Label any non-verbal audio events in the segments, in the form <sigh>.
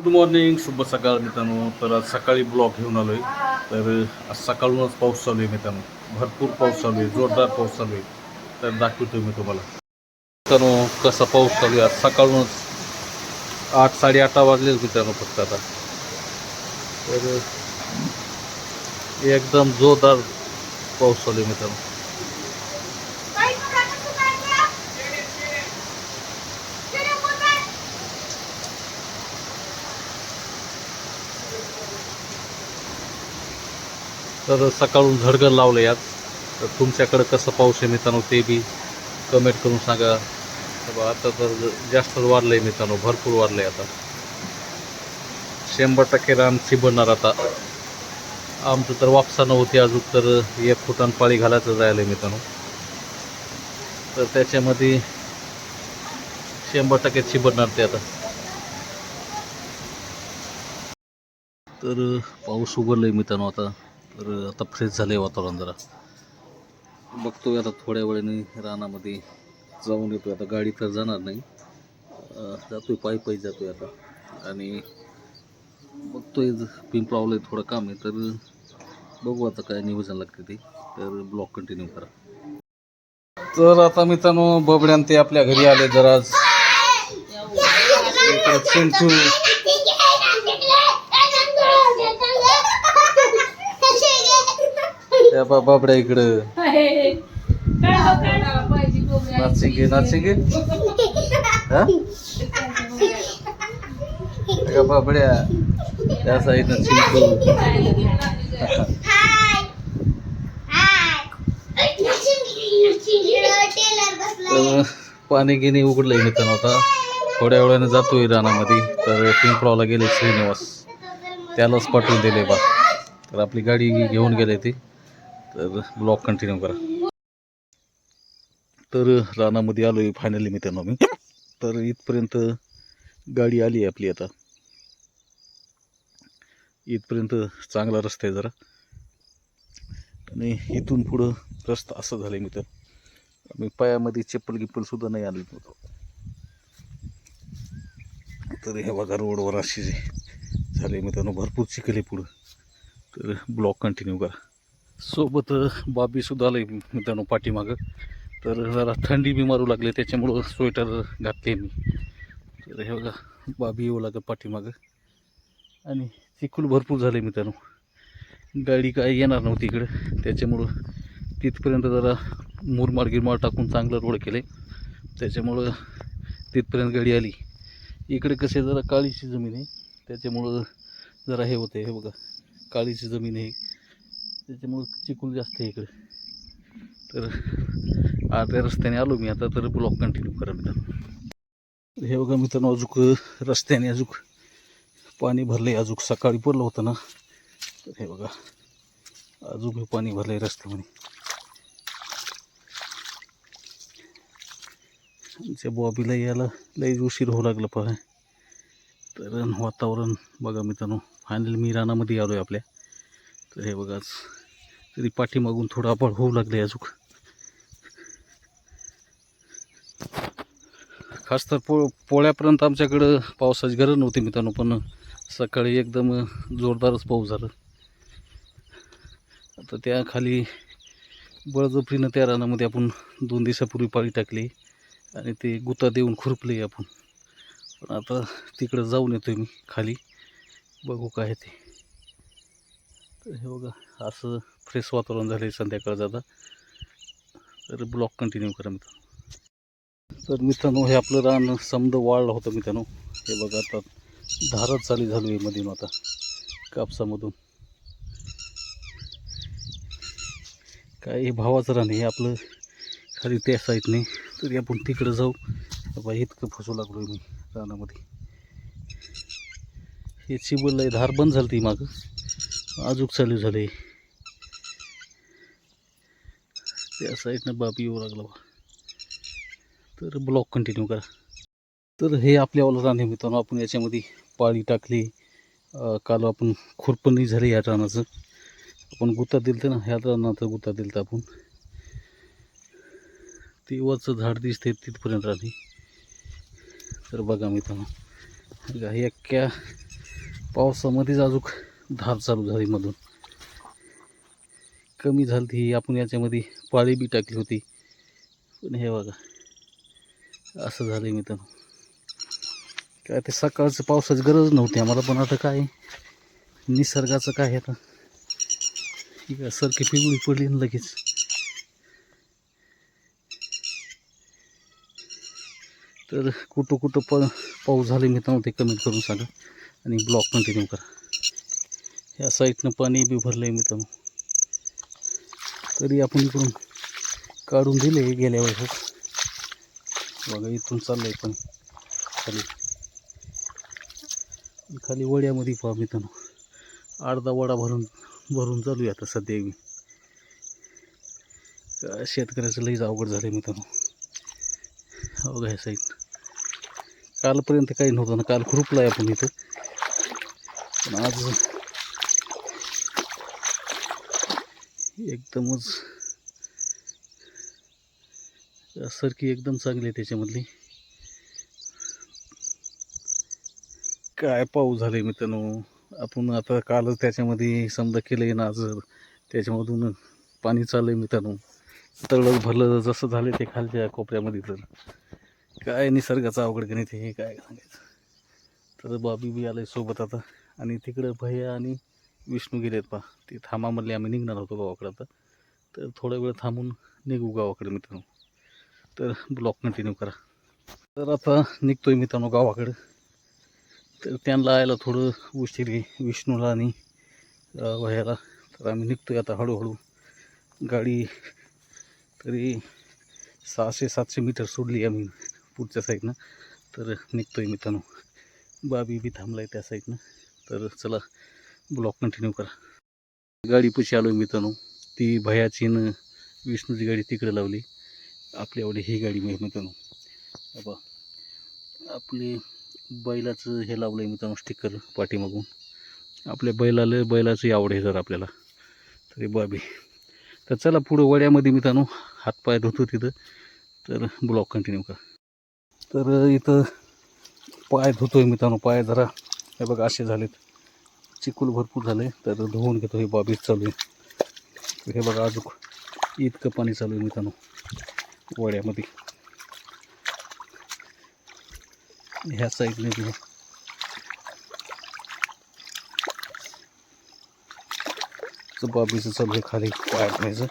Good morning शुभ सकाळ मित्रांनो. तर आज सकाळी ब्लॉक घेऊन आलो आहे तर आज सकाळूनच पाऊस चालू आहे मित्रांनो. भरपूर पाऊस चालू आहे जोरदार पाऊस चालू आहे. तर दाखवतो मी तुम्हाला. मित्रांनो कसा पाऊस चालू आहे? आज सकाळूनच आठ साडेआठ वाजले मित्रांनो फक्त आता. तर एकदम जोरदार पाऊस चालू आहे मित्रांनो. तर सकाळून झडगण लावलं यात. तर तुमच्याकडं कसं पाऊस आहे मित्रांनो ते बी कमेंट करून सांगा. तर बा आता तर जास्त वाढलं आहे मित्रांनो भरपूर वाढलं आहे आता. शंभर टक्के रान चिबडणार आता. आमचं तर वापसा नव्हती अजून तर एक फुटान पाळी घालायचं जायला मित्रांनो. तर त्याच्यामध्ये शंभर टक्के चिबडणार ते आता. तर पाऊस उघडलं आहे मित्रांनो आता. तर आता फ्रेश झालं आहे वातावरण जरा. बघतोय आता थोड्या वेळाने रानामध्ये जाऊन येतोय. आता गाडी तर जाणार नाही. जातोय पायी पायी जातोय आता. आणि बघतोय पिंपळावलं थोडं काम आहे तर बघू आता काय नियोजन लागते ते. तर ब्लॉक कंटिन्यू करा. तर आता मित्रांनो बबड्यान ते आपल्या घरी आले जरा आज इकडे चिंटू त्या बा- बाबड्या इकडं. नाचिंगे नाचिंगे <laughs> हा बाबड्या त्या साईडनं तर पाणी गिनी उघडलंय मित्रांनो आता. थोड्या वेळाने जातोय रानामध्ये. तर पिंपळावला गेले श्रीनिवास. त्यालाच पाठवून दिले बा. तर आपली गाडी घेऊन गेले ती. तर ब्लॉग कंटिन्यू करा. तर रानामध्ये आलो आहे फायनली मित्रांनो मी. तर इथपर्यंत गाडी आली आहे आपली आता. इथपर्यंत चांगला रस्ता आहे जरा. आणि इथून पुढं रस्ता असं झालं आहे मित्र. मी पायामध्ये चप्पल गिप्पल सुद्धा नाही आणलं होतो. तर हे बघा रोडवर अशी झाले मित्रांनो. भरपूर चिखल पुढं. तर ब्लॉक कंटिन्यू करा. सोबत बाबी सुद्धा आलं मित्रांनो पाठीमागं. तर जरा थंडी बी मारू लागली त्याच्यामुळं स्वेटर घातले मी. तर हे बघा बाबी येऊ लागत पाठीमागं. आणि चिखूल भरपूर झाले मित्रांनो. गाडी काय येणार नव्हती इकडं. त्याच्यामुळं तिथपर्यंत जरा मुरमाड गिरमाड टाकून चांगलं रोड केले त्याच्यामुळं तिथपर्यंत गाडी आली. इकडे कसे जरा काळीची जमीन आहे. त्याच्यामुळं जरा हे होते हे बघा. काळीची जमीन आहे. त्याच्यामुळं चिकूल जास्त आहे इकडे. तर आता रस्त्याने आलो मी आता तर ब्लॉक कंटिन्यू करा मित्रांनो. हे बघा मित्रांनो अजूक रस्त्याने अजूक पाणी भरले अजूक सकाळी पडलं होतं ना. तर हे बघा अजून हे पाणी भरलं आहे रस्त्यामध्ये. आमच्या बॉबीला यायला लई उशीर होऊ लागला पहा. तर वातावरण बघा मित्रांनो फायनल मी रानामध्ये आलो आहे आपल्या. तर हे बघा तरी पाठीमागून थोडं आबाळ होऊ लागले अजून. खास तर पो पोळ्यापर्यंत आमच्याकडं पावसाची गरज नव्हती मित्रांनो पण सकाळी एकदम जोरदारच पाऊस झालं. आता त्या खाली बळजबरीनं त्या रानामध्ये आपण दोन दिवसापूर्वी पाळी टाकली आणि ते गुता देऊन खुरपले आपण. पण आता तिकडं जाऊन येतोय मी खाली. बघू काय आहे ते. तर हे बघा असं फ्रेश वातावरण झालं आहे संध्याकाळचं आता तर ब्लॉक कंटिन्यू करा मित्रांनो. तर मित्रांनो हे आपलं रान समद वाढलं होतं मित्रांनो. हे बघा आता धारच चाली झालो आहे मधून आता कापसामधून. काय हे भावाचं रान आहे हे आपलं खाली त्या नाही. तरी आपण तिकडं जाऊ. बाबा इतकं फसू लागलो मी रानामध्ये. हे चिबल आहे धार बंद झाली ती मागं. अजूक चालू झाले. त्या साईडनं बाप येऊ लागला बा. तर ब्लॉक कंटिन्यू करा. तर हे आपल्या रान आहे मित्रांनो आपण याच्यामध्ये पाळी टाकली. काल आपण खुरपणी झाली या रानाचं. आपण गुत्ता दिलं ना ह्या रानाचं गुत्ता दिलं आपण. तेव्हाचं वरचं झाड दिसते तिथपर्यंत राहते. तर बघा मित्रांनो बघा हे अख्ख्या पावसामध्येच अजून धार चालू झाली मधून कमी झाली ती आपण याच्यामध्ये पाळी बी टाकली होती. पण हे बघा. असं झालं मी काय ते सकाळचं पावसाची गरज नव्हती आम्हाला पण आता काय? निसर्गाचं काय आता? सारखी काय पिवळी पडली ना लगेच. तर कुठं कुठं प पाऊस झाले मित्रांनो ते कमेंट करून सांगा. आणि ब्लॉक कंटिन्यू करा. या साईडनं पाणी बी भरलं आहे मित्रांनो. तरी आपण इकडून काढून दिले गेल्या वेळेस बघा इथून चाललं आहे पण खाली. खाली वड्यामध्ये पहा मित्रांनो. अर्धा वडा भरून भरून चालू आहे आता सध्या मी काय शेतकऱ्याचं लईच अवघड झालं आहे मित्रांनो हो अवघड ह्या साईड. कालपर्यंत काही नव्हतं ना काल खुरपलं आहे आपण इथं. पण आज एकदमच सरकी एकदम चांगली आहे त्याच्यामधली. काय पाऊस झाले मित्रांनो? आपण आता कालच त्याच्यामध्ये समजा केलं आहे ना आज त्याच्यामधून पाणी चाललं आहे मित्रांनो. तळं भरलं जसं झालं ते खालच्या कोपऱ्यामध्ये तर. काय निसर्गाचा अवघड गणित हे काय सांगायचं? तर बाबी बी आलं सोबत आता. आणि तिकडं भैया आणि विष्णू गेलेत पा ते थांबामधले आम्ही निघणार होतो गावाकडं आता. तर थोडा वेळ थांबून निघू गावाकडे मित्रांनो. तर ब्लॉक कंटिन्यू करा. तर आता निघतोय मित्रांनो गावाकडं. तर त्यांना यायला थोडं उशीर आहे विष्णूला आणि वह्याला. तर आम्ही निघतोय आता हळूहळू. गाडी तरी सहाशे सातशे मीटर सोडली आम्ही पुढच्या साईडनं. तर निघतोय मित्रांनो. बाबी बी थांबलाय त्या साईडनं. तर चला ब्लॉक कंटिन्यू करा. गाडी पुशी आलो मित्रांनो. ती भयाची न विष्णूची गाडी तिकडे लावली. आपली आवडी ही गाडी मी मित्रांनो. बाबा आपली बैलाचं हे लावलं आहे मित्रांनो स्टिकर पाठीमागून. आपल्या बैलाला बैलाची आवड आहे जर आपल्याला. तरी बाबी. तर चला पुढं वड्यामध्ये मित्रांनो हातपाय धुतो तिथं. तर ब्लॉक कंटिन्यू करा. तर इथं पाय धुतोय मित्रांनो पाय जरा. हे बघा असे झालेत. चिकूल भरपूर झाले तर धुवून घेतो हे बॉबीज चालू आहे. हे बघा अजून इतकं पाणी चालू आहे मित्रांनो वड्यामध्ये. ह्या साईडने बी. बाबीचं चालू आहे खाली पाय धुवायचं.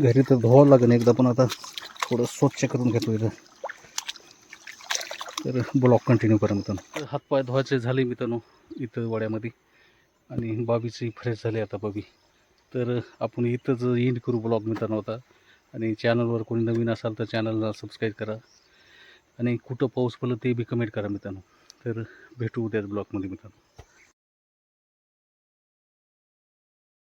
घरी तर धुवावं लागेल एकदा पण आता थोडं स्वच्छ करून घेतो इथं. तर ब्लॉक कंटिन्यू करा मित्रांनो. हातपाय धुवायचे झाले मित्रांनो इथं वड्यामध्ये. आणि बाबीचंही फ्रेश झाले आता बाबी. तर आपण इथंच एंड करू ब्लॉग मित्रांनो आता. आणि चॅनलवर कोणी नवीन असाल तर चॅनलला सबस्क्राईब करा. आणि कुठं पाऊस पडलं ते बी कमेंट करा मित्रांनो. तर भेटू उद्याच ब्लॉगमध्ये मित्रांनो.